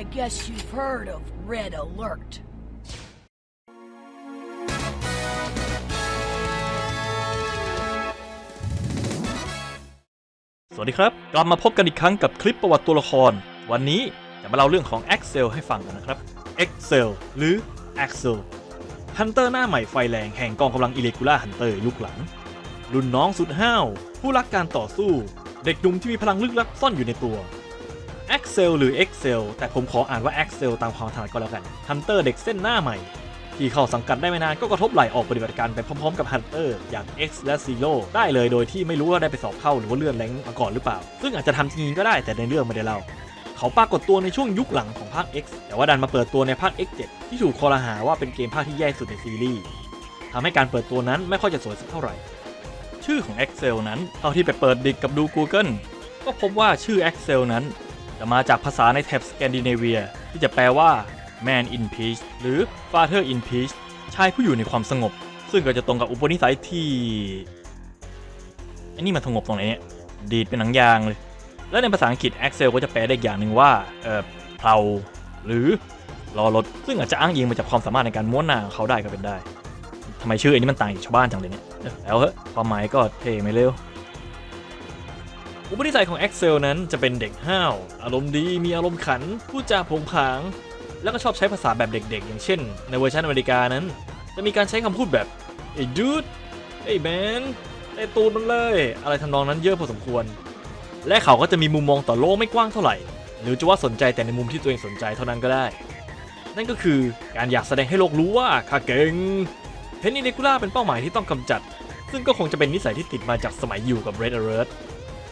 I guess you've heard of Red Alert. สวัสดีครับ กลับมาพบกันอีกครั้งกับคลิปประวัติตัวละคร วันนี้จะมาเล่าเรื่องของ Axel ให้ฟังกันนะครับ Excel หรือ Axel ฮันเตอร์หน้าใหม่ไฟแรงแห่งกองกำลังอิเลกูล่าฮันเตอร์ยุคหลัง รุ่นน้องสุดห้าว ผู้รักการต่อสู้ เด็กหนุ่มที่มีพลังลึกลับซ่อนอยู่ในตัว Axel หรือ Excel แต่ผมขออ่านว่า Axel ตามความถนัดก็แล้วกันฮันเตอร์เด็กเส้นหน้าใหม่ ที่เข้าสังกัดได้ไม่นานก็กระทบไหลออกปฏิบัติการไปพร้อมๆกับฮันเตอร์อย่าง X และ Zero ได้เลยโดยที่ไม่รู้ว่าได้ไปสอบเข้าหรือว่าเลื่อนแรงมาก่อนหรือเปล่า ซึ่งอาจจะทำจริงก็ได้แต่ในเรื่องไม่ได้เล่าเขาปรากฏตัวในช่วงยุคหลังของภาค X แต่ว่าดันมาเปิดตัวในภาค X7 ที่ถูกคอรหาว่าเป็นเกมภาคที่แย่สุดในซีรีส์ทำให้การเปิดตัวนั้นไม่ค่อยจะสวยสักเท่าไหร่ ชื่อของ Excel นั้นเท่าที่ไปเปิดดิกกับดู Google ก็พบว่าชื่อ Excel นั้น จะมาจากภาษาในแถบสแกนดิเนเวีย ที่จะแปลว่า Man in Peace หรือ Father in Peace ชายผู้อยู่ในความสงบ ซึ่งก็จะตรงกับอุปนิสัยที่ไอ้นี่มันสงบตรงไหนเนี่ยดีดเป็นหนังยางเลย แล้วในภาษาอังกฤษ Axel ก็จะแปลได้อีกอย่างหนึ่งว่าเออเพลาหรือรอรถ ซึ่งอาจจะอ้างอิงมาจากความสามารถในการม้วนหน้าของเขาได้ก็เป็นได้ทำไมชื่อไอ้นี่มันต่างจากชาวบ้านจังเลยเนี่ยแล้วเหอะความหมายก็เท่ไม่เร็ว อุปนิสัยของ Axel นั้นจะเป็นเด็กห้าว อารมณ์ดีมีอารมณ์ขันพูดจาผงผาง แล้วก็ชอบใช้ภาษาแบบเด็กๆ อย่างเช่น ในเวอร์ชันอเมริกานั้น จะมีการใช้คำพูดแบบไอ้ดูดไอ้แมนไอ้ตูดมันเลย อะไรทำนองนั้นเยอะพอสมควร และเขาก็จะมีมุมมองต่อโลกไม่กว้างเท่าไหร่ หรือจะว่าสนใจแต่ในมุมที่ตัวเองสนใจเท่านั้นก็ได้ นั่นก็คือการอยากแสดงให้โลกรู้ว่าข้าเก่งเพนนีเนกูล่าเป็นเป้าหมายที่ต้องกำจัด ซึ่งก็คงจะเป็นนิสัยที่ติดมาจากสมัยอยู่กับ Red Alert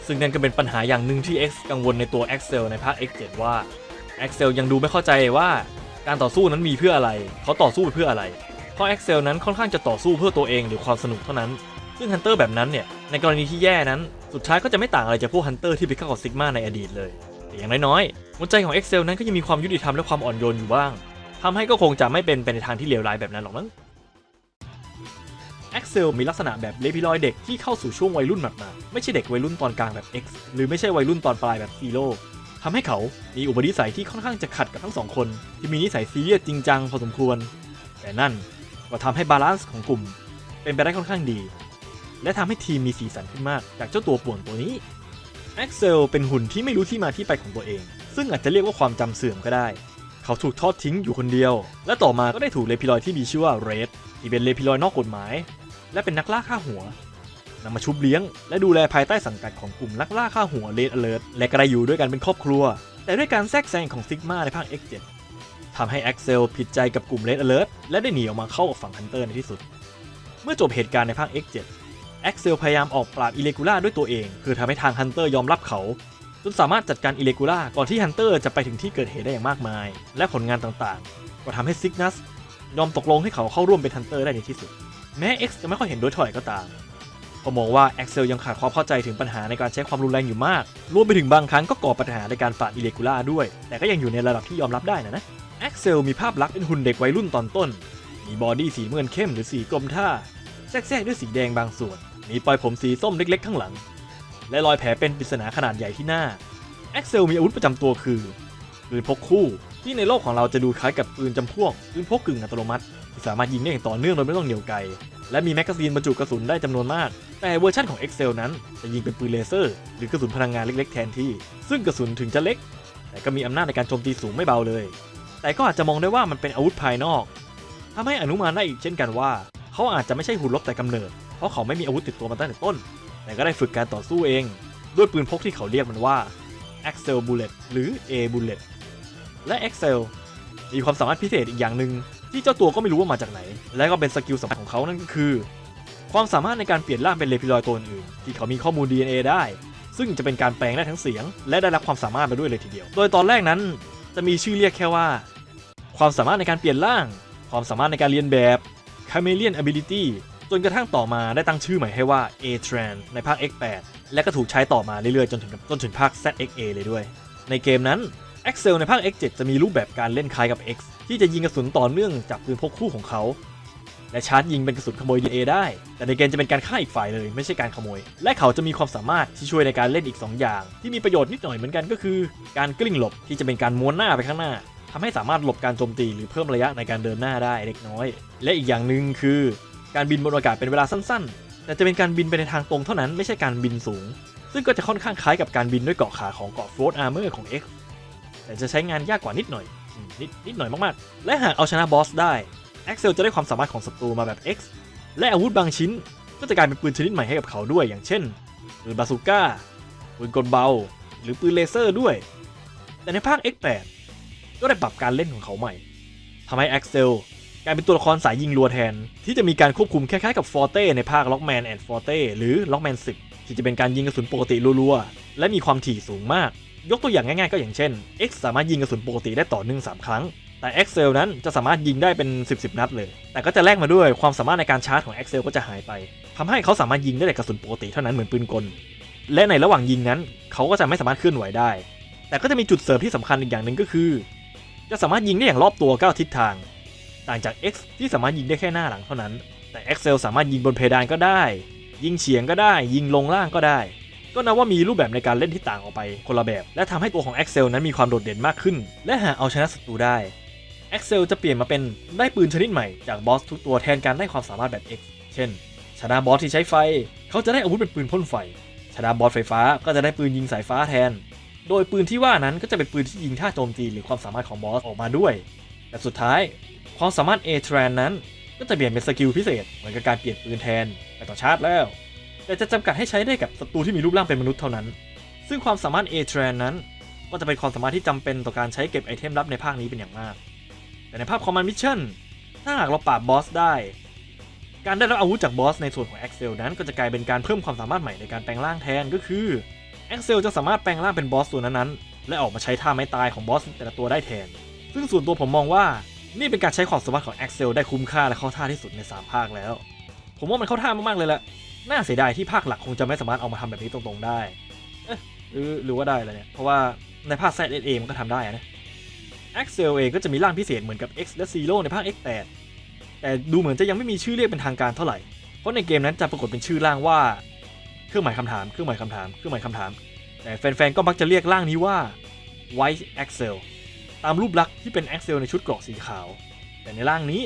ซึ่งนั่นก็เป็นปัญหาอย่างหนึ่งที่ X กังวลในตัว Axel ในภาค X7 ว่า Axel ยังดูไม่เข้าใจว่าการต่อสู้นั้นมีเพื่ออะไร เขาต่อสู้เพื่ออะไร เพราะ Axel นั้นค่อนข้างจะต่อสู้เพื่อตัวเองหรือความสนุกเท่านั้น ซึ่ง Hunter แบบนั้นเนี่ย ในกรณีที่แย่นั้น สุดท้ายก็จะไม่ต่างอะไรจากพวก Hunter ที่ไปเข้ากับ Sigma ในอดีตเลย แต่อย่างน้อยๆหัวใจของ Excel นั้นก็ยังมีความยุติธรรมและความอ่อนโยนอยู่บ้างทำให้ก็คงจะไม่เป็นไปในทางที่เลวร้ายแบบนั้นหรอกมั้ง Axel มีลักษณะแบบเลพิลอยเด็กที่เข้าสู่ช่วงวัยรุ่นหมาดๆไม่ใช่เด็กวัยรุ่นตอนกลางแบบ X หรือไม่ใช่วัยรุ่นตอนปลายแบบ Zero ทำให้เขามีอุปนิสัยที่ค่อนข้างจะขัดกับทั้งสองคน ที่มีนิสัยซีเรียสจริงจังพอสมควร แต่นั่นก็ทำให้บาลานซ์ของกลุ่ม เป็นไปได้ค่อนข้างดี และทำให้ทีมมีสีสันขึ้นมาก จากเจ้าตัวป่วนตัวนี้ Axel เป็นหุ่นที่ไม่รู้ที่มาที่ไปของตัวเอง ซึ่งอาจจะเรียกว่าความจำเสื่อมก็ได้ เขาถูกทอดทิ้งอยู่คนเดียว และต่อมาก็ได้ถูกเลพิลอยที่มีชื่อว่าเรดที่เป็นเลพิลอยนอกกฎหมาย และเป็นนักล่าฆ่าหัวนำมาชุบเลี้ยง และดูแลภายใต้สังกัดของกลุ่มนักล่าฆ่าหัวเ d ด Alert และก็ได้อยู่ด้วยกันเป็นครอบครัว แต่ด้วยการแทรกแซงของซิกมาในภาค X7 ทำให้ Axel ผิดใจกับกลุ่ม Red Alert และได้หนีออกมาเข้ากับฝั่ง Hunter ในที่สุด เมื่อจบเหตุการณ์ในภาค X7 Axel พยายามออกปราบอิเลกูล่าด้วยตัวเองเพื่อทำให้ทาง Hunter ยอมรับเขาจนสามารถจัดการอิเลกูล่าก่อนที่ Hunter จะไปถึงที่เกิดเหตุได้อย่างมากมาย และผลงานต่างๆ ก็ทำให้ Cygnus ยอมตกลงให้เขาเข้าร่วมเป็น Hunter ได้ในที่สุด แม้ X จะไม่ค่อยเห็นด้วยเท่าไหร่ก็ตามก็มองว่า Axel ยังขาดความเข้าใจถึงปัญหาในการใช้ความรุนแรงอยู่มาก รวมไปถึงบางครั้งก็ก่อปัญหาในการปราอิเลกูล่าด้วย แต่ก็ยังอยู่ในระดับที่ยอมรับได้นะนะ Axel มีภาพลักษณ์เป็นหุ่นเด็กวัยรุ่นตอนต้น มีบอดี้สีเมือนเข้มหรือสีกรมท่า แทรกๆด้วยสีแดงบางส่วน มีปลายผมสีส้มเล็กๆข้างหลัง และรอยแผลเป็นปริศนาขนาดใหญ่ที่หน้า Axel มีอาวุธประจำตัวคือปืนพกคู่ ที่ในโลกของเราจะดูคล้ายกับปืนจำพวกปืนพกกึ่งอัตโนมัติ สามารถยิงได้อย่างต่อเนื่องโดยไม่ต้องเหนี่ยวไกและมีแมกกาซีนบรรจุกระสุนได้จำนวนมาก แต่เวอร์ชันของ Excel นั้นจะยิงเป็นปืนเลเซอร์ หรือกระสุนพลังงานเล็ก ๆ แทนที่ ซึ่งกระสุนถึงจะเล็ก แต่ก็มีอำนาจในการโจมตีสูงไม่เบาเลย แต่ก็อาจจะมองได้ว่ามันเป็นอาวุธภายนอกทำให้อนุมานได้อีกเช่นกันว่า เขาอาจจะไม่ใช่หุ่นลบแต่กำเนิด เพราะเขาไม่มีอาวุธติดตัวมาตั้งแต่ต้น แต่ก็ได้ฝึกการต่อสู้เอง ด้วยปืนพกที่เขาเรียกมันว่า Axel Bullet หรือ A Bullet และ Excel มีความสามารถพิเศษอีกอย่างหนึ่ง ที่เจ้าตัวก็ไม่รู้ว่ามาจากไหน และก็เป็นสกิลสำคัญของเขานั่นก็คือ ความสามารถในการเปลี่ยนร่างเป็นเลพิลอยตัวอื่น ที่เขามีข้อมูล DNA ได้ ซึ่งจะเป็นการแปลงได้ทั้งเสียง และได้รับความสามารถไปด้วยเลยทีเดียว โดยตอนแรกนั้นจะมีชื่อเรียกแค่ว่า ความสามารถในการเปลี่ยนร่าง ความสามารถในการเรียนแบบ Chameleon Ability จนกระทั่งต่อมาได้ตั้งชื่อใหม่ให้ว่า A-Tran ในภาค X8 และก็ถูกใช้ต่อมาเรื่อยๆ จนถึงจนถึงภาค ZXA เลยด้วย ในเกมนั้น Axel ในภาค X7 จะมีรูปแบบการเล่นคล้ายกับ X ที่จะยิงกระสุนต่อเนื่องจากปืนพกคู่ของเขา และชาร์จยิงเป็นกระสุนขโมย DNA ได้ แต่ในเกมจะเป็นการฆ่าอีกฝ่ายเลยไม่ใช่การขโมย และเขาจะมีความสามารถที่ช่วยในการเล่นอีก 2 อย่าง ที่มีประโยชน์นิดหน่อยเหมือนกันก็คือ การกลิ้งหลบที่จะเป็นการม้วนหน้าไปข้างหน้าทำให้สามารถหลบการโจมตีหรือเพิ่มระยะในการเดินหน้าได้เล็กน้อย และอีกอย่างหนึ่งคือ การบินบนอากาศเป็นเวลาสั้นๆ แต่จะเป็นการบินไปในทางตรงเท่านั้นไม่ใช่การบินสูง ซึ่งก็จะค่อนข้างคล้ายกับการบินด้วยเกาะขาของเกาะโฟร์อาร์เมอร์ของ X แต่จะใช้งานยากกว่านิดหน่อย นิดนิดหน่อยมากๆ และหากเอาชนะบอสได้ Axel จะได้ความสามารถของศัตรูมาแบบ X และอาวุธบางชิ้นก็จะกลายเป็นปืนชนิดใหม่ให้กับเขาด้วยอย่างเช่นปืนบาซูก้าปืนกลเบา หรือปืนเลเซอร์ด้วย แต่ในภาค X8 ก็ได้ปรับการเล่นของเขาใหม่ทำให้ Axel กลายเป็นตัวละครสายยิงรัวแทน ที่จะมีการควบคุมคล้ายๆกับ Forte ในภาค Lockman and Forte หรือ Lockman 10ที่จะเป็นการยิงกระสุนปกติรัวๆ และมีความถี่สูงมาก ยกตัวอย่างง่ายๆก็อย่างเช่น X สามารถยิงกระสุนปกติได้ต่อเนื่อง3ครั้ง แต่ Excel นั้นจะสามารถยิงได้เป็น 10 10 นัดเลย แต่ก็จะแลกมาด้วยความสามารถในการชาร์จของ Excel ก็จะหายไปทำให้เขาสามารถยิงได้แต่กระสุนปกติเท่านั้นเหมือนปืนกล และในระหว่างยิงนั้น เขาก็จะไม่สามารถเคลื่อนไหวได้ แต่ก็จะมีจุดเสริมที่สำคัญอีกอย่างหนึ่งก็คือ จะสามารถยิงได้อย่างรอบตัว9ทิศทาง ต่างจาก X ที่สามารถยิงได้แค่หน้าหลังเท่านั้น แต่ Excel สามารถยิงบนเพดานก็ได้ ยิงเฉียงก็ได้ ยิงลงล่างก็ได้ ก็นับว่ามีรูปแบบในการเล่นที่ต่างออกไปคนละแบบ และทำให้ตัวของ Excel นั้นมีความโดดเด่นมากขึ้น และหาเอาชนะศัตรูได้ Excel จะเปลี่ยนมาเป็นได้ปืนชนิดใหม่จากบอสทุกตัวแทนการได้ความสามารถแบบ X เช่นชนะบอสที่ใช้ไฟ เขาจะได้อาวุธเป็นปืนพ่นไฟชนะบอสไฟฟ้าก็จะได้ปืนยิงสายฟ้าแทน โดยปืนที่ว่านั้นก็จะเป็นปืนที่ยิงท่าโจมตีหรือความสามารถของบอสออกมาด้วย แต่สุดท้ายความสามารถ A t r a n นั้น ก็จะเปลี่ยนเป็นสกิลพิเศษเหมือนกับการเปลี่ยนปืนแทน แต่ต่อชาร์จแล้ว แต่จะจำกัดให้ใช้ได้กับศัตรูที่มีรูปร่างเป็นมนุษย์เท่านั้น ซึ่งความสามารถ A t r a n นั้น ก็จะเป็นความสามารถที่จำเป็นต่อการใช้เก็บไอเทมลับในภาคนี้เป็นอย่างมาก แต่ในภาพ Command Mission ถ้าหากเราปราบบอสได้ การได้รับอาวุธจากบอสในส่วนของ Axel นั้นก็จะกลายเป็นการเพิ่มความสามารถใหม่ในการแปลงร่างแทนก็คือ Axel จะสามารถแปลงร่างเป็นบอสตัวนั้นๆและออกมาใช้ท่าไม้ตายของบอสแต่ละตัวได้แทน ซึ่งส่วนตัวผมมองว่านี่เป็นการใช้ความสามารถของ Axel ได้คุ้มค่าและเข้าท่าที่สุดใน 3 ภาคแล้ว ผมว่ามันเข้าท่ามากๆเลยแหละ น่าเสียดายที่ภาคหลักคงจะไม่สามารถเอามาทำแบบนี้ตรงๆได้หรือหรือว่าได้แล้วเนี่ย เพราะว่าในภาค ZSA มันก็ทำได้อะนะ Axel เองก็จะมีร่างพิเศษเหมือนกับ X และ Zero ในภาค X8 แต่ดูเหมือนจะยังไม่มีชื่อเรียกเป็นทางการเท่าไหร่ เพราะในเกมนั้นจะปรากฏเป็นชื่อร่างว่า เครื่องหมายคำถาม เครื่องหมายคำถาม เครื่องหมายคำถาม แต่แฟนๆ ก็มักจะเรียกร่างนี้ว่า White Axel ตามรูปลักษณ์ที่เป็น Axel ในชุดเกราะสีขาว แต่ในร่างนี้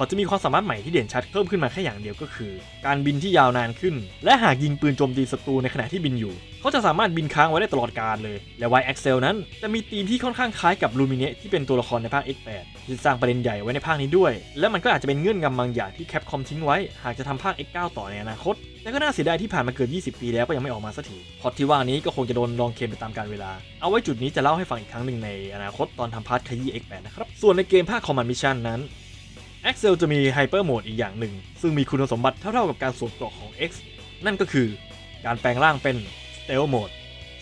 เขาจะมีความสามารถใหม่ที่เด่นชัดเพิ่มขึ้นมาแค่อย่างเดียวก็คือ การบินที่ยาวนานขึ้น และหากยิงปืนโจมตีศัตรูในขณะที่บินอยู่ เขาจะสามารถบินค้างไว้ได้ตลอดกาลเลย และ White Axel นั้นจะมีธีมที่ค่อนข้างคล้ายกับลูมิเนะที่เป็นตัวละครในภาค X8 ที่สร้างประเด็นใหญ่ไว้ในภาคนี้ด้วย และมันก็อาจจะเป็นเงื่อนงำบางอย่างที่แคปคอมทิ้งไว้หากจะทำภาค X9 ต่อในอนาคตแต่ก็น่าเสียดายที่ผ่านมาเกือบ20 ปีแล้วก็ยังไม่ออกมาสักทีพอที่ว่านี้ก็คงจะโดนลองเคลมไปตามกาลเวลา เอาไว้จุดนี้จะเล่าให้ฟังอีกครั้งหนึ่งในอนาคตตอนทำพาร์ทขยี้ X8 นะครับ ส่วนในเกมภาค Command Mission นั้น Axel จะมี Hyper Mode อีกอย่างหนึ่ง ซึ่งมีคุณสมบัติเท่าๆกับการสวมเกราะของ X นั่นก็คือการแปลงร่างเป็น Stealth Mode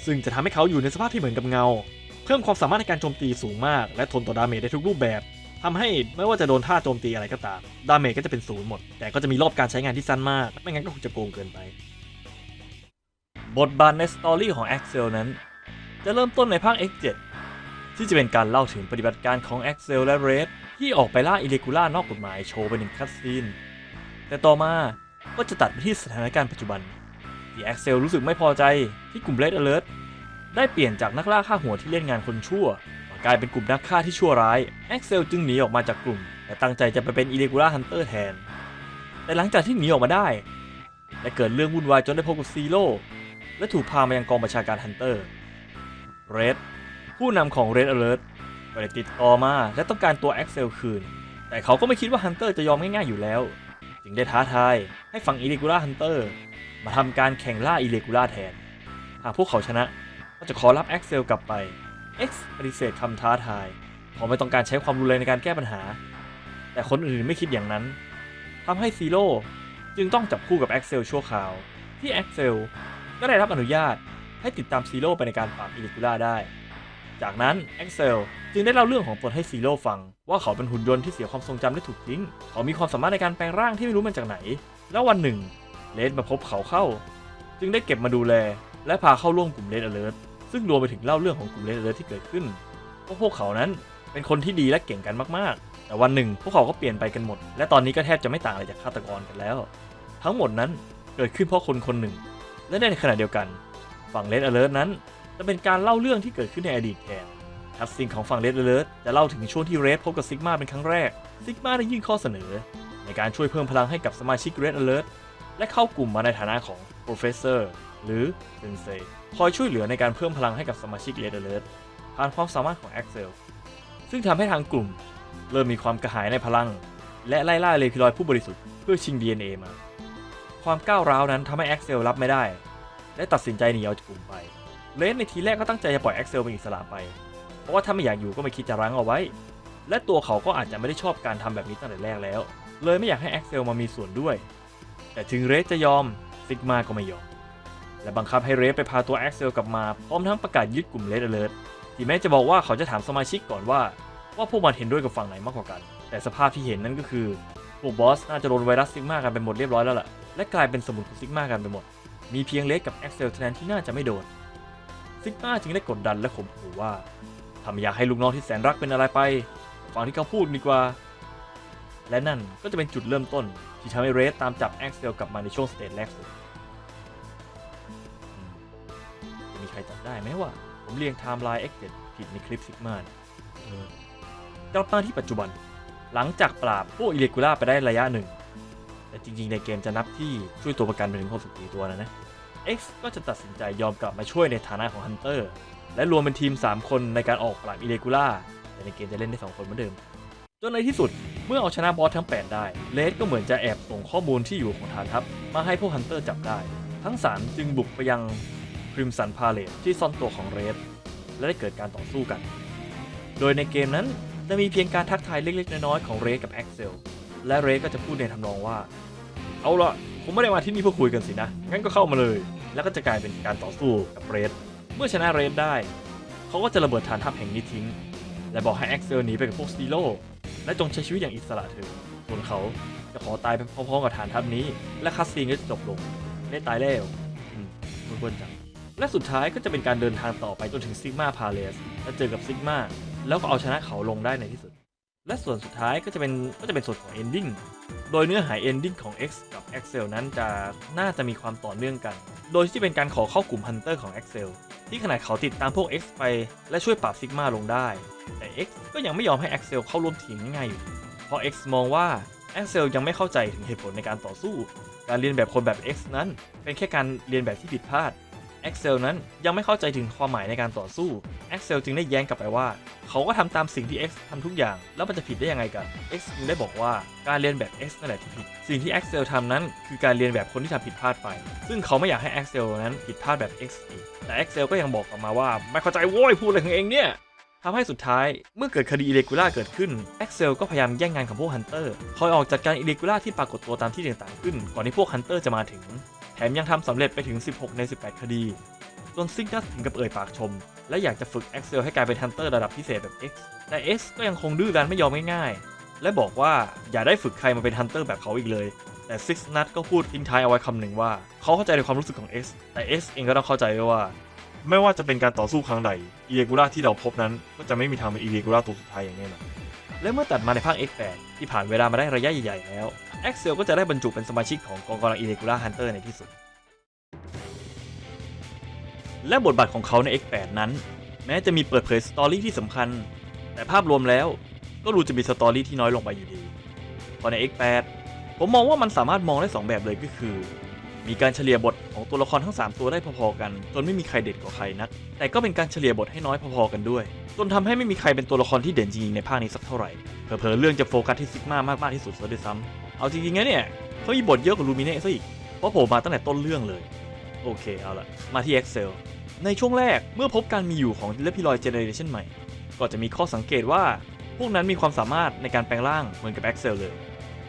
ซึ่งจะทำให้เขาอยู่ในสภาพที่เหมือนกับเงา เพิ่มความสามารถในการโจมตีสูงมาก และทนต่อดาเมจได้ทุกรูปแบบทำให้ไม่ว่าจะโดนท่าโจมตีอะไรก็ตาม ดาเมจก็จะเป็นศูนย์หมด แต่ก็จะมีรอบการใช้งานที่สั้นมาก ไม่งั้นก็คงจะโกงเกินไป บทบาทในสตอรี่ของ Axel นั้น จะเริ่มต้นในภาค X7 ที่จะเป็นการเล่าถึงปฏิบัติการของ Axel และ Red ที่ออกไปล่าอิเลกูล่านอกกฎหมายโชว์ไปหนึ่งคัตซีน แต่ต่อมาก็จะตัดไปที่สถานการณ์ปัจจุบัน ที่ Axel รู้สึกไม่พอใจที่กลุ่ม Red Alert ได้เปลี่ยนจากนักล่าฆ่าหัวที่เล่นงานคนชั่วมากลายเป็นกลุ่มนักฆ่าที่ชั่วร้าย Axel จึงหนีออกมาจากกลุ่ม และตั้งใจจะไปเป็น Irregular Hunter แทน แต่หลังจากที่หนีออกมาได้ และเกิดเรื่องวุ่นวายจนได้พบกับซีโร่และถูกพามายังกองบัญชาการฮันเตอร์ Red ผู้นำของ Red Alert ก็ได้ติดต่อมาและต้องการตัว Axel คืน แต่เขาก็ไม่คิดว่าฮันเตอร์จะยอมง่ายๆอยู่แล้ว จึงได้ท้าทายให้ฝั่ง Irregular Hunter มาทำการแข่งล่า Irregular แทน หากพวกเขาชนะก็จะขอรับ Axel กลับไป X ปฏิเสธคำท้าทายเพราะไม่ต้องการใช้ความรุนแรงในการแก้ปัญหา แต่คนอื่นไม่คิดอย่างนั้นทำให้ซีโร่จึงต้องจับคู่กับ Axel ชั่วคราว ที่ Axel ก็ได้รับอนุญาตให้ติดตามซีโร่ไปในการปราบอิลิกูล่าได้ จากนั้น Axel จึงได้เล่าเรื่องของตนให้ซีโร่ฟัง ว่าเขาเป็นหุ่นยนต์ที่เสียความทรงจำได้ถูกทิ้ง เขามีความสามารถในการแปลงร่างที่ไม่รู้มาจากไหน แล้ววันหนึ่งเลดมาพบเขาเข้า จึงได้เก็บมาดูแล และพาเข้าร่วมกลุ่มเลดอเลิร์ซึ่งรวมไปถึงเล่าเรื่องของกลุ่มเลดอเลิร์ที่เกิดขึ้นว่าพวกเขานั้นเป็นคนที่ดีและเก่งกันมากๆ แต่วันหนึ่งพวกเขาก็เปลี่ยนไปกันหมด และตอนนี้ก็แทบจะไม่ต่างอะไรจากฆาตกรกันแล้ว ทั้งหมดนั้นเกิดขึ้นเพราะคนคนหนึ่ง และในขณะเดียวกัน ฝั่งเลดอเลิร์นั้น จะเป็นการเล่าเรื่องที่เกิดขึ้นในอดีตแทนคัสซีนของฝั่งเลดอเลิร์จะเล่าถึงช่วงที่เรดพบกับซิกมาเป็นครั้งแรก ซิกมาได้ยื่นข้อเสนอ ในการช่วยเพิ่มพลังให้กับสมาชิกเรดอเลิร์และเข้ากลุ่มมาในฐานะของ Professor หรือ Sensei คอยช่วยเหลือในการเพิ่มพลังให้กับสมาชิก Red Alert ผ่านความสามารถของ Axel ซึ่งทำให้ทางกลุ่ม เริ่มมีความกระหายในพลัง และไล่ล่าเลพิลอยผู้บริสุทธิ์เพื่อชิง DNA มา ความก้าวร้าวนั้นทำให้ Axel รับไม่ได้ และตัดสินใจหนีออกจากกลุ่มไป เลนในทีแรกก็ตั้งใจจะปล่อย Axel เป็นอิสระไป เพราะว่าถ้าไม่อยากอยู่ก็ไม่คิดจะรั้งเอาไว้ และตัวเขาก็อาจจะไม่ได้ชอบการทำแบบนี้ตั้งแต่แรกแล้ว เลยไม่อยากให้ Axel มามีส่วนด้วย แต่ถึงเรสจะยอมซิกมาก็ไม่ยอม และบังคับให้เรสไปพาตัวแอ็กเซลกลับมาพร้อมทั้งประกาศยึดกลุ่มเลดอเลิร์ที่แม้จะบอกว่าเขาจะถามสมาชิกก่อนว่า ว่าพวกมันเห็นด้วยกับฝั่งไหนมากกว่ากัน แต่สภาพที่เห็นนั่นก็คือพวกบอสน่าจะโดนไวรัสซิกมากันไปหมดเรียบร้อยแล้วล่ะและกลายเป็นสมุนของซิกมากันไปหมด มีเพียงเลสกับแอ็กเซลเท่านั้นที่น่าจะไม่โดน ซิกมาจึงได้กดดันและข่มขู่ว่าถ้าไม่อยากให้ลูกน้องที่แสนรักเป็นอะไรไปฟังที่เขาพูดดีกว่า และนั่นก็จะเป็นจุดเริ่มต้น ที่ทำให้เรสตามจับแอ็กเซลกลับมาในช่วงสเตจแรกสุดจะมีใครจับได้ไหมว่า ผมเรียงไทม์ไลน์เอ็กเซผิดในคลิปซิกมากลับมาที่ปัจจุบัน หลังจากปราบพวกอิเลกูล่าไปได้ระยะหนึ่ง แต่จริงๆในเกมจะนับที่ช่วยตัวประกันไปถึง64ตัวนะนะ X ก็จะตัดสินใจยอมกลับมาช่วยในฐานะของฮันเตอร์และรวมเป็นทีม 3 คนในการออกปราบอิเลกูล่าแต่ในเกมจะเล่นได้ 2 คนเหมือนเดิม จนในที่สุดเมื่อเอาชนะบอสทั้ง 8 ได้ เลดก็เหมือนจะแอบส่งข้อมูลที่อยู่ของฐานทัพ มาให้พวกฮันเตอร์จับได้ ทั้งสามจึงบุกไปยังคริมสันพาเลตที่ซ่อนตัวของเรดและได้เกิดการต่อสู้กัน โดยในเกมนั้นจะมีเพียงการทักทายเล็ก ๆ น้อยๆของเรดกับแอ็กเซลและเรดก็จะพูดในทำนองว่า เอาละผมไม่ได้มาที่นี่เพื่อคุยกันสินะงั้นก็เข้ามาเลย แล้วก็จะกลายเป็นการต่อสู้กับเรดเมื่อชนะเรดได้ เขาก็จะระเบิดฐานทัพแห่งนี้ทิ้ง และบอกให้แอ็กเซลหนีไปกับพวกซีโร่และจงใช้ชีวิตอย่างอิสระเถิดส่วนเขาจะขอตายไปพร้อมๆกับฐานทัพนี้ และคัสซีนก็จะจบลงได้ตายแล้วอืมควรจังและสุดท้ายก็จะเป็นการเดินทางต่อไปจนถึงซิกมาพาเลสและเจอกับซิกมาแล้วก็เอาชนะเขาลงได้ในที่สุด และส่วนสุดท้ายก็จะเป็นก็จะเป็นส่วนของ Ending โดยเนื้อหา Ending ของ X กับ Axel นั้นจะน่าจะมีความต่อเนื่องกัน โดยที่เป็นการขอเข้ากลุ่ม Hunter ของ Axel ที่ขนาดเขาติดตามพวก X ไป และช่วยปราบซิกมาลงได้ แต่ X ก็ยังไม่ยอมให้ Axel เข้าร่วมทีมง่ายๆอยู่ เพราะ X มองว่า Axel ยังไม่เข้าใจถึงเหตุผลในการต่อสู้ การเรียนแบบคนแบบ X นั้น เป็นแค่การเรียนแบบที่ผิดพลาด Axel นั้นยังไม่เข้าใจถึงความหมายในการต่อสู้ Axel จึงได้แย้งกลับไปว่า เขาก็ทำตามสิ่งที่ X ทำทุกอย่าง แล้วมันจะผิดได้ยังไงกัน X จึงได้บอกว่าการเรียนแบบ X นั่นแหละที่ผิด สิ่งที่ Axel ทำนั้นคือการเรียนแบบคนที่ทำผิดพลาดไป ซึ่งเขาไม่อยากให้ Axel นั้นผิดพลาดแบบ X อีกแต่ Axel ก็ยังบอกกลับมาว่า ไม่เข้าใจโว้ยพูดอะไรของเองเนี่ยทำให้สุดท้ายเมื่อเกิดคดีอิเลกูล่าเกิดขึ้น Axel ก็พยายามแย่งงานของพวกฮันเตอร์คอยออกจัดการอิเลกูล่าที่ปรากฏตัวตามที่ต่างๆขึ้น ก่อนที่พวกฮันเตอร์จะมาถึง แถมยังทำสำเร็จไปถึง 16 ใน 18 คดี จนซิกนัสถึงกับเอ่ยปากชม และอยากจะฝึก Axel ให้กลายเป็นฮันเตอร์ระดับพิเศษแบบ X แต่ X ก็ยังคงดื้อรั้นไม่ยอมง่ายๆ และบอกว่าอย่าได้ฝึกใครมาเป็นฮันเตอร์แบบเขาอีกเลย แต่ซิกนัทก็พูดทิ้งท้ายเอาไว้คำหนึ่งว่า เขาเข้าใจในความรู้สึกของ X แต่ X เองก็ต้องเข้าใจด้วยว่า ไม่ว่าจะเป็นการต่อสู้ครั้งใดอีเ g กูล่าที่เราพบนั้น ก็จะไม่มีทางเป็นอีเ g กูล่าตัวสุดท้ายอย่างแน่นอน และเมื่อตัดมาในภาค X8 ที่ผ่านเวลามาได้ระยะใหญ่ๆแล้ว Axel ก็จะได้บรรจุเป็นสมาชิกของกองกำลังอีเ g กูล่าฮันเตอร์ในที่สุด และบทบาทของเขาใน X8 นั้น แม้จะมีเปิดเผยสตอรี่ที่สำคัญ แต่ภาพรวมแล้วก็รู้จะมีสตอรี่ที่น้อยลงไปอยู่ดีพอใน X8 ผมมองว่ามันสามารถมองได้ 2 แบบเลยก็คือ มีการเฉลี่ยบทของตัวละครทั้ง 3 ตัวได้พอๆกัน จนไม่มีใครเด็ดกว่าใครนัก แต่ก็เป็นการเฉลี่ยบทให้น้อยพอๆกันด้วย จนทำให้ไม่มีใครเป็นตัวละครที่เด่นจริงๆในภาคนี้สักเท่าไหร่เผลอๆเรื่องจะโฟกัสที่ซิกมามากๆที่สุดซะด้วยซ้ำเอาจริงๆนะเนี่ยเขามีบทเยอะกว่าลูมิเน่ซะอีกเพราะโผล่มาตั้งแต่ต้นเรื่องเลย โอเคเอาละมาที่ Excel ในช่วงแรกเมื่อพบการมีอยู่ของเลพิลอยเจเนเรชันใหม่ ก็จะมีข้อสังเกตว่า พวกนั้นมีความสามารถในการแปลงร่างเหมือนกับ Axel เลย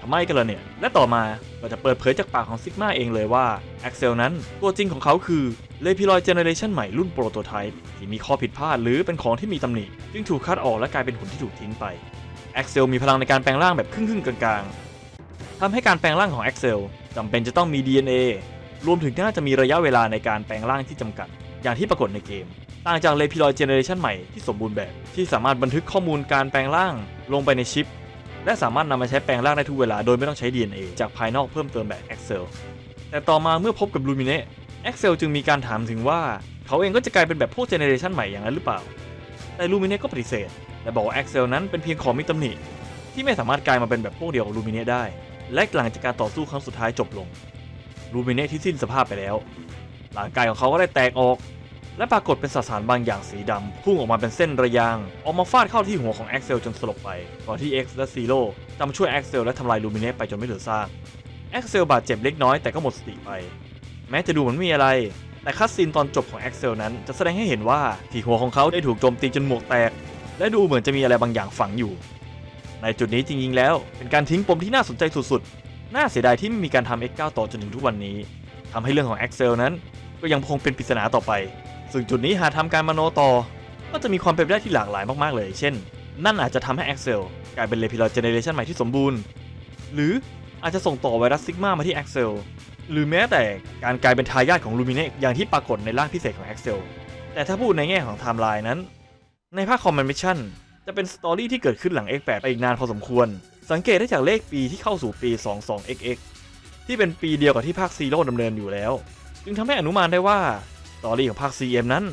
ทำไมกันล่ะเนี่ย และต่อมาก็จะเปิดเผยจากปากของซิกมาเองเลยว่า Axel นั้นตัวจริงของเขาคือเลพิลอยเจเนเรชันใหม่รุ่นโปรโตไทป์ที่มีข้อผิดพลาดหรือเป็นของที่มีตำหนิจึงถูกคัดออกและกลายเป็นหุ่นที่ถูกทิ้งไป Axel มีพลังในการแปลงร่างแบบครึ่งๆกลางๆทำให้การแปลงร่างของ Axel จำเป็นจะต้องมี DNA รวมถึงน่าจะมีระยะเวลาในการแปลงร่างที่จำกัด อย่างที่ปรากฏในเกม ต่างจากเลพิลอยเจเนเรชันใหม่ที่สมบูรณ์แบบที่สามารถบันทึกข้อมูลการแปลงร่างลงไปในชิป และสามารถนำมาใช้แปลงร่างได้ทุกเวลาโดยไม่ต้องใช้ DNA จากภายนอกเพิ่มเติมแบบ Excel แต่ต่อมาเมื่อพบกับลูมิเน่ Excel จึงมีการถามถึงว่าเขาเองก็จะกลายเป็นแบบพวกเจเนเรชันใหม่อย่างนั้นหรือเปล่า แต่ลูมิเน่ก็ปฏิเสธ และบอกว่า Excel นั้นเป็นเพียงของมีตำหนิ ที่ไม่สามารถกลายมาเป็นแบบพวกเดียวกับลูมิเน่ได้ และหลังจากการต่อสู้ครั้งสุดท้ายจบลงลูมิเน่ที่สิ้นสภาพไปแล้วร่างกายของเขาก็ได้แตกออก และปรากฏเป็นสสารบางอย่างสีดำพุ่งออกมาเป็นเส้นระยาง ออกมาฟาดเข้าที่หัวของ Axel จนสลบไปก่อนที่ X และ Zero จะมาช่วย Axel และทำลายลูมิเน่ไปจนไม่เหลือซาก Axel บาดเจ็บเล็กน้อยแต่ก็หมดสติไป แม้จะดูเหมือนไม่มีอะไร แต่คัดซีนตอนจบของ Axel นั้นจะแสดงให้เห็นว่าที่หัวของเขาได้ถูกโจมตีจนหมวกแตก และดูเหมือนจะมีอะไรบางอย่างฝังอยู่ ในจุดนี้จริงๆแล้ว เป็นการทิ้งปมที่น่าสนใจสุดๆน่าเสียดายที่ไม่มีการทำ X9 ต่อจนถึงทุกวันนี้ทำให้เรื่องของ Axel นั้น ก็ยังคงเป็นปริศนาต่อไป ซึ่งจุดนี้หากทำการมโนต่อ ก็จะมีความเป็นไปได้ที่หลากหลายมากๆเลย เช่น นั่นอาจจะทำให้ Axel กลายเป็นเลพิลอเจเนเรชันใหม่ที่สมบูรณ์ หรืออาจจะส่งต่อไวรัสซิกมามาที่ Axel หรือแม้แต่การกลายเป็นทายาทของลูมิเนกอย่างที่ปรากฏในร่างพิเศษของ Axel แต่ถ้าพูดในแง่ของไทม์ไลน์นั้น ในภาคคอมมานมิชชั่นจะเป็นสตอรี่ที่เกิดขึ้นหลัง X8 ไปอีกนานพอสมควร สังเกตได้จากเลขปีที่เข้าสู่ปี 22XX ที่เป็นปีเดียวกับที่ภาคซีโร่ดำเนินอยู่แล้ว จึงทำให้อนุมานได้ว่า ตอรี่ของภาค CM นั้น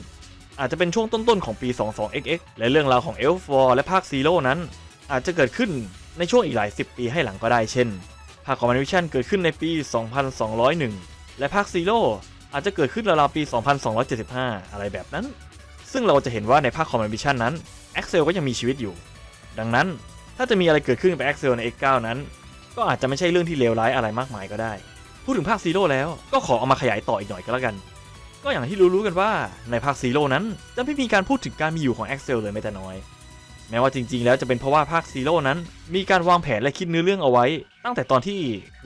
อาจจะเป็นช่วงต้นๆของปี 22XX และเรื่องราวของ Elf War และภาค Zero นั้น อาจจะเกิดขึ้นในช่วงอีกหลาย 10 ปีให้หลังก็ได้เช่น ภาค Command Mission เกิดขึ้นในปี 2201 และภาค Zero อาจจะเกิดขึ้นราวๆปี 2275 อะไรแบบนั้น ซึ่งเราจะเห็นว่าในภาค Command Mission นั้น Axel ก็ยังมีชีวิตอยู่ ดังนั้นถ้าจะมีอะไรเกิดขึ้นกับ Axel ใน X9 นั้น ก็อาจจะไม่ใช่เรื่องที่เลวร้ายอะไรมากมายก็ได้ พูดถึงภาค Zero แล้วก็ขอเอามาขยายต่ออีกหน่อยก็แล้วกัน ก็อย่างที่รู้ๆกันว่าในภาค Zero นั้น จะไม่มีการพูดถึงการมีอยู่ของ Axel เซลเลยแม้แต่น้อย แม้ว่าจริงๆ แล้วจะเป็นเพราะว่าภาค Zero นั้น มีการวางแผนและคิดเนื้อเรื่องเอาไว้ ตั้งแต่ตอนที่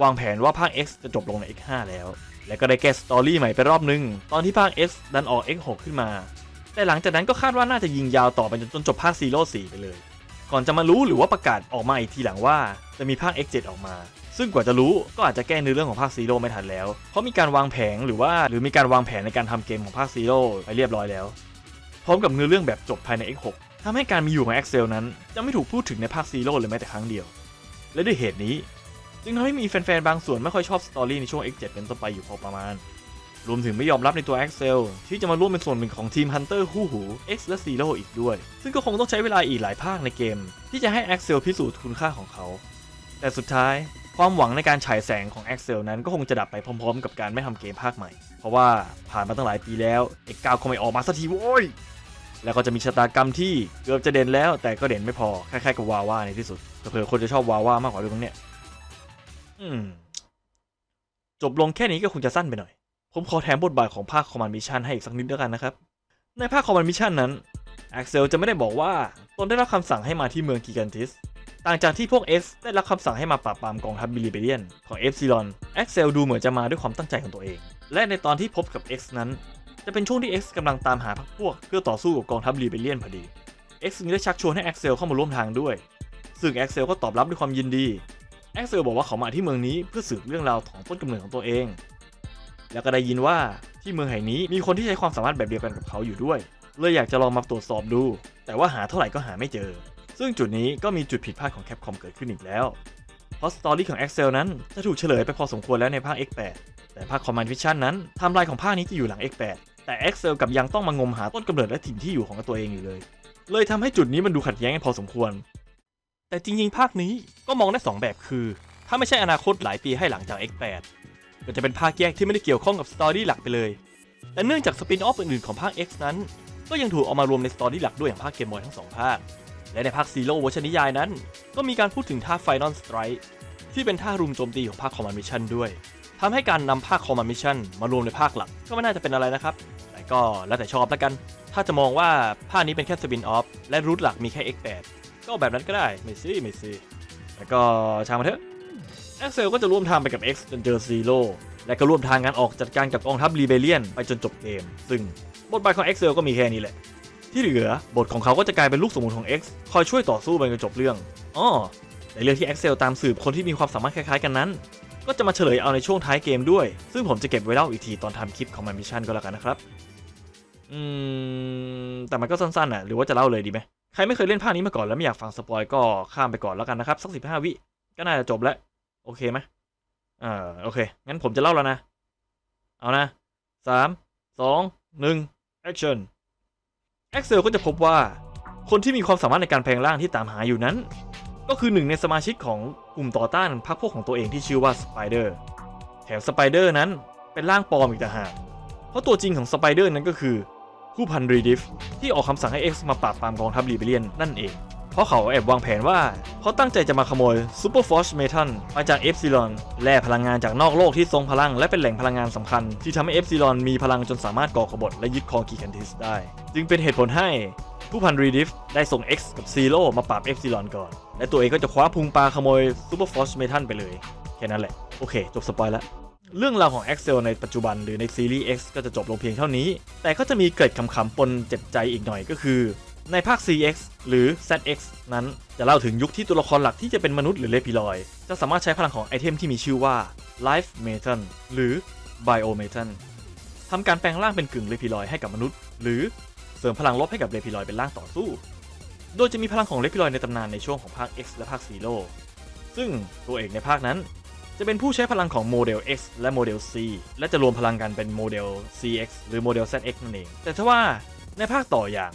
วางแผนว่าภาค X จะจบลงใน X5 แล้ว และก็ได้แก้สตอรี่ใหม่ไปรอบนึง ตอนที่ภาค S ดันออก X6 ขึ้นมา แต่หลังจากนั้นก็คาดว่าน่าจะยิงยาวต่อไปจนจบภาค Zero 4ไปเลย ก่อนจะมารู้หรือว่าประกาศออกมาอีกทีหลังว่าจะมีภาค X7 ออกมา ซึ่งกว่าจะรู้ก็อาจจะแก้เนื้อเรื่องของภาค Zero ไม่ทันแล้ว เพราะมีการวางแผนหรือว่าหรือมีการวางแผนในการทำเกมของภาค Zero ไปเรียบร้อยแล้ว พร้อมกับเนื้อเรื่องแบบจบภายใน X6 ทำให้การมีอยู่ของ Axel นั้น จะไม่ถูกพูดถึงในภาค Zero เลยแม้แต่ครั้งเดียว และด้วยเหตุนี้ จึงทำให้มีแฟนๆ บางส่วนไม่ค่อยชอบสตอรี่ในช่วง X7 เป็นต้นไปอยู่พอประมาณ รวมถึงไม่ยอมรับในตัว Axel ที่จะมาร่วมเป็นส่วนหนึ่งของทีม Hunter คู่หู X และ Zero อีกด้วย ซึ่งก็คงต้องใช้เวลาอีกหลายภาคในเกม ที่จะให้ Axel พิสูจน์คุณค่าของเขา แต่สุดท้าย ความหวังในการฉายแสงของ Axel นั้นก็คงจะดับไปพร้อมๆ กับการไม่ทำเกมภาคใหม่ เพราะว่าผ่านมาตั้งหลายปีแล้ว X9 ก็ไม่ออกมาสักทีโว้ยแล้วก็จะมีชะตากรรมที่เกือบจะเด่นแล้วแต่ก็เด่นไม่พอคล้ายๆกับวาว่าในที่สุดเผื่อคนจะชอบวาว่ามากกว่าเรื่องเนี้ยอืมจบลงแค่นี้ก็คงจะสั้นไปหน่อย ผมขอแถมบทบาทของภาคคอมมานด์มิชชั่นให้อีกสักนิดแล้วยกันนะครับ ในภาคคอมมานด์มิชชั่นนั้นแอ็กเซลจะไม่ได้บอกว่าตนได้รับคำสั่งให้มาที่เมืองกิกันติส ต่างจากที่พวก S ได้รับคำสั่งให้มาปราบปรามกองทัพบิลิเบเลียนของเอฟซิลอนแอ็กเซลดูเหมือนจะมาด้วยความตั้งใจของตัวเอง และในตอนที่พบกับ X นั้น จะเป็นช่วงที่ X กำลังตามหาพรรคพวก เพื่อต่อสู้กับกองทัพรีเบเลียนพอดี X จึงได้ชักชวนให้ Axel เข้ามาร่วมทางด้วย ซึ่ง Axel ก็ตอบรับด้วยความยินดี Axel บอกว่าเขามาที่เมืองนี้เพื่อสืบเรื่องราวของต้นกำเนิดของตัวเอง แล้วก็ได้ยินว่าที่เมืองแห่งนี้มีคนที่ใช้ความสามารถแบบเดียวกันกับเขาอยู่ด้วยเลยอยากจะลองมาตรวจสอบดู แต่ว่าหาเท่าไหร่ก็หาไม่เจอ ซึ่งจุดนี้ก็มีจุดผิดพลาดของแคปคอมเกิดขึ้นอีกแล้ว เพราะสตอรี่ของ Axel นั้นจะถูกเฉลยไปพอสมควรแล้วในภาค X8 แต่ภาค Command Vision นั้นไทม์ไลน์ของภาคนี้จะอยู่หลัง X8 แต่ Excel กับยังต้องมางมหาต้นกำเนิดและถิ่นที่อยู่ของตัวเองอยู่เลย เลยทำให้จุดนี้มันดูขัดแย้งกันพอสมควร แต่จริงๆ ภาคนี้ก็มองได้ 2 แบบคือ ถ้าไม่ใช่อนาคตหลายปีให้หลังจาก X8 ก็จะเป็นภาคแยกที่ไม่ได้เกี่ยวข้องกับสตอรี่หลักไปเลย แต่เนื่องจากสปินออฟอื่นๆของภาค X นั้น ก็ยังถูกเอามารวมในสตอรี่หลักด้วยอย่างภาคเกมบอยทั้งสองภาค และในภาค Zero เวอร์ชันนิยายนั้น ก็มีการพูดถึงท่า Final Strike ที่เป็นท่ารุมโจมตีของภาค Command Mission ด้วยทำให้การนำภาค Command Mission มารวมในภาคหลักก็ไม่น่าจะเป็นอะไรนะครับ แต่ก็แล้วแต่ชอบแล้วกัน ถ้าจะมองว่าภาคนี้เป็นแค่สปินออฟและรูทหลักมีแค่ X8 ก็แบบนั้นก็ได้ไม่ซีไม่ซีแล้วก็ช่างมาเถอะ Axel ก็จะร่วมทางไปกับ X จนเจอ Zero และก็ร่วมทางกันออกจัดการกับกองทัพรีเบเลียนไปจนจบเกม ซึ่งบทบาทของ Axel ก็มีแค่นี้แหละ ที่เหลือบทของเขาก็จะกลายเป็นลูกสมุนของ X คอยช่วยต่อสู้ไปจนจบเรื่องอ้อในเรื่องที่ Axel ตามสืบคนที่มีความสามารถคล้ายๆกันนั้น ก็จะมาเฉลยเอาในช่วงท้ายเกมด้วย ซึ่งผมจะเก็บไว้เล่าอีกทีตอนทำคลิปของมันมิชชั่นก็แล้วกันนะครับ อืม แต่มันก็สั้นๆอะ หรือว่าจะเล่าเลยดีไหมใครไม่เคยเล่นภาคนี้มาก่อนแล้วไม่อยากฟังสปอยก็ข้ามไปก่อนแล้วกันนะครับ สักสิบห้าวิก็น่าจะจบแล้ว โอเคไหมอ่าโอเค งั้นผมจะเล่าแล้วนะ เอานะสามสองหนึ่งแอคชั่น แอ็กเซลก็จะพบว่าคนที่มีความสามารถในการแปลงร่างที่ตามหาอยู่นั้น ก็คือหนึ่งในสมาชิกของกลุ่มต่อต้านพรรคพวกของตัวเองที่ชื่อว่าสไปเดอร์แถมสไปเดอร์นั้นเป็นร่างปลอมอีกต่างหากเพราะตัวจริงของสไปเดอร์นั้นก็คือผู้พันรีดิฟที่ออกคำสั่งให้เอ็กซ์มาปราบปรามกองทัพรีเบเลียนนั่นเอง เพราะเขาแอบวางแผนว่าเขาตั้งใจจะมาขโมยซูเปอร์ฟอร์ชเมทัลมาจากเอฟซิลอนแล่พลังงานจากนอกโลกที่ทรงพลังและเป็นแหล่งพลังงานสำคัญ ที่ทำให้เอฟซิลอนมีพลังจนสามารถก่อกบฏและยึดครองกีแคนทิสได้ จึงเป็นเหตุผลให้ผู้พันรีดิฟได้ส่ง X กับซีโร่มาปราบเอฟซิลอนก่อน และตัวเองก็จะคว้าพุงปลาขโมยซูเปอร์ฟอร์ชเมทัลไปเลย แค่นั้นแหละ โอเค จบสปอยแล้วเรื่องราวของ Axel ในปัจจุบันหรือในซีรีส์ X ก็จะจบลงเพียงเท่านี้ แต่ก็จะมีเกร็ดคำๆปนเจ็บใจอีกหน่อยก็คือ ในภาค CX หรือ ZX นั้นจะเล่าถึงยุคที่ตัวละครหลักที่จะเป็นมนุษย์หรือเลปิลอย จะสามารถใช้พลังของไอเทมที่มีชื่อว่า Life Metal หรือ Bio Metal ทำการแปลงร่างเป็นกึ่งเลปิลอยให้กับมนุษย์ หรือเสริมพลังลบให้กับเลปิลอยเป็นร่างต่อสู้ โดยจะมีพลังของเลปิลอยในตำนานในช่วงของภาค X และภาค Zero ซึ่งตัวเอกในภาคนั้น จะเป็นผู้ใช้พลังของโมเดล X และโมเดล C และจะรวมพลังกันเป็นโมเดล CX หรือโมเดล ZX นั่นเอง แต่ถ้าว่าในภาคต่ออย่าง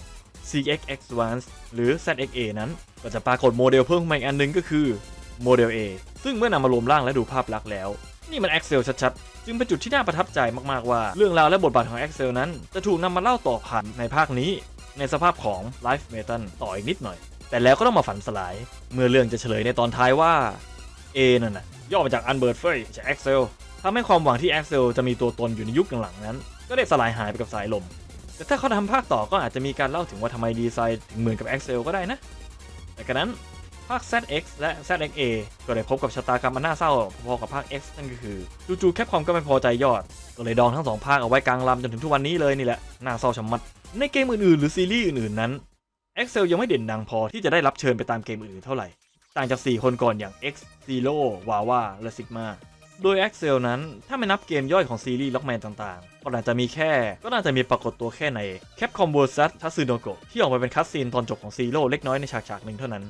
CX Advance หรือ ZXA นั้น ก็จะปรากฏโมเดลเพิ่มขึ้นมาอีกอันหนึงก็คือโมเดล A ซึ่งเมื่อนำมารวมร่างและดูภาพลักษณ์แล้ว นี่มัน Excel ชัดๆ จึงเป็นจุดที่น่าประทับใจมากๆว่า เรื่องราวและบทบาทของ Excel นั้น จะถูกนำมาเล่าต่อผ่านในภาคนี้ ในสภาพของ Life Metal ต่ออีกนิดหน่อย แต่แล้วก็ต้องมาฝันสลาย เมื่อเรื่องจะเฉลยในตอนท้ายว่า A นั่นน่ะย่อมาจาก Unbird f a y จาก Excel ทำให้ความหวังที่ Excel จะมีตัวตนอยู่ในยุคหลังๆนั้น ก็ได้สลายหายไปกับสายลม แต่ถ้าเขาทำภาคต่อก็อาจจะมีการเล่าถึงว่าทำไมดีไซน์ถึงเหมือนกับ Excel ก็ได้นะ แต่กระนั้นภาค ZX และ ZXA ก็ได้พบกับชะตากรรมอันน่าเศร้าพอๆกับภาค X นั่นก็คือจู่ๆแคปคอมก็ไม่พอใจยอด ก็เลยดองทั้งสองภาคเอาไว้กลางลำจนถึงทุกวันนี้เลยนี่แหละ น่าเศร้าชะมัด ในเกมอื่นๆ หรือซีรีส์อื่นๆนั้น Excel ยังไม่เด่นดังพอที่จะได้รับเชิญไปตามเกมอื่นๆเท่าไหร่ ต่างจาก 4 คนก่อนอย่าง X Zero Wawa และ Sigma โดย Axel นั้นถ้าไม่นับเกมย่อยของซีรีส์ล็อกแมนต่างๆ ก็น่าจะมีแค่ ก็น่าจะมีปรากฏตัวแค่ใน Capcom vs Tatsunoko ที่ออกมาเป็นคัสซีนตอนจบของ Zero เล็กน้อยในฉากๆหนึ่งเท่านั้น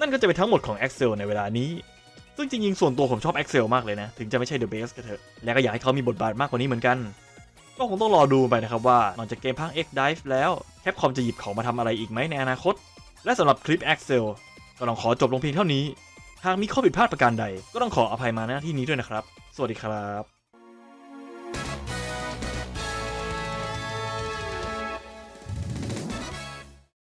นั่นก็จะเป็นทั้งหมดของ Axel ในเวลานี้ ซึ่งจริงๆส่วนตัวผมชอบ Axel มากเลยนะ ถึงจะไม่ใช่ The Best ก็เถอะ และก็อยากให้เขามีบทบาทมากกว่านี้เหมือนกัน ก็คงต้องรอดูไปนะครับว่านอกจากเกมภาค X Dive แล้ว Capcom จะหยิบของมาทำอะไรอีกไหมในอนาคต และสำหรับคลิป Axel ก็ต้องขอจบลงเพียงเท่านี้ หากมีข้อผิดพลาดประการใด ก็ต้องขออภัยมาหน้าที่นี้ด้วยนะครับ สวัสดีครับ